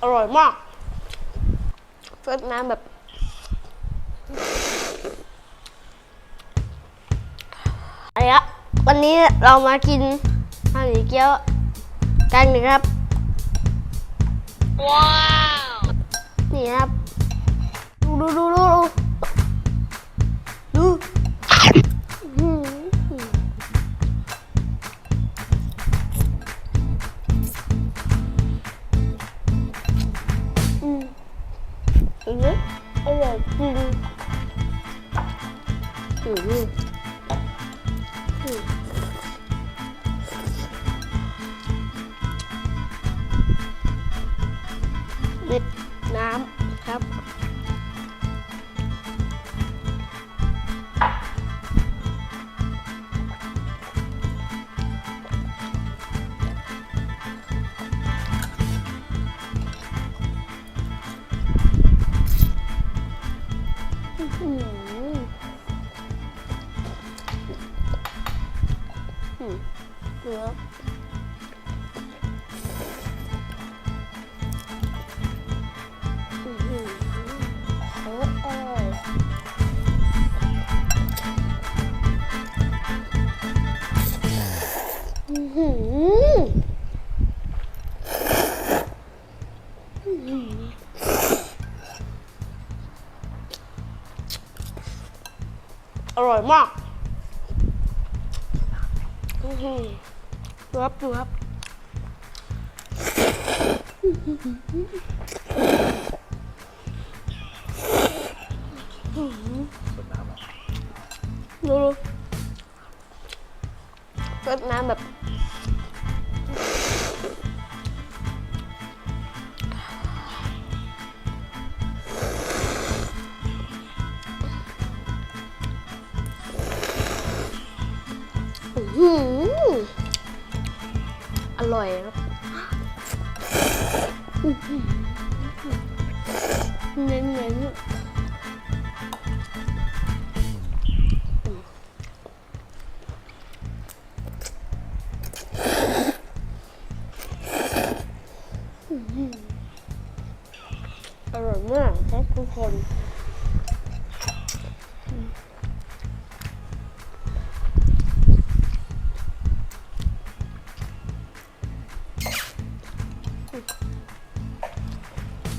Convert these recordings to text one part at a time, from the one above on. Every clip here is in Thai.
อร่อยมากรสน้ำแบบ อะไรอะวันนี้เรามากินข้าวเหนียวเกี๊ยวกันนะครับ ว้าว นี่ครับ ดูดูดูดูดู อร่อยอร่อยจริงอืมนี่น้ำครับ เนื้ออื้อหือโอ้อร่อยอื้อหืออื้อหืออร่อยมาก อื้อหือดูครับดูครับ ดูดูรดน้ำแบบ อื้อหืออ ร่อยครับอื้อหือเน้นอร่อยมากครับทุกคน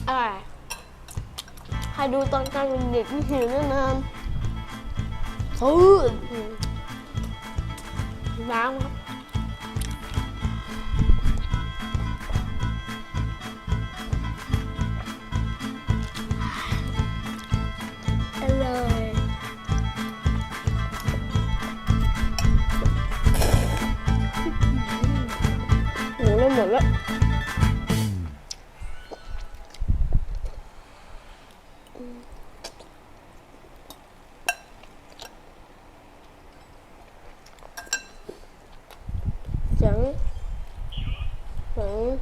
อร่อยใครดูตอนกลางเป็นเด็กไม่หิวแน่นอนซื้อน้ำครับ อร่อยหมูเริ่มหมดแล้ว chẳng chẳng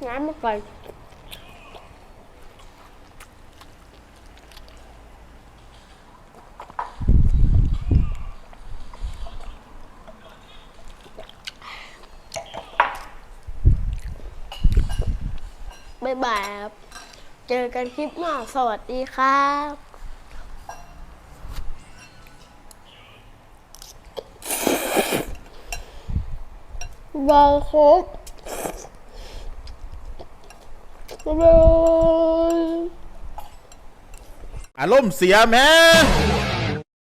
ngã mất rồi บ๊ายบายครับ เจอกันคลิปหน้า สวัสดีครับบายครับบ๊ายบายอารมณ์เสียแม่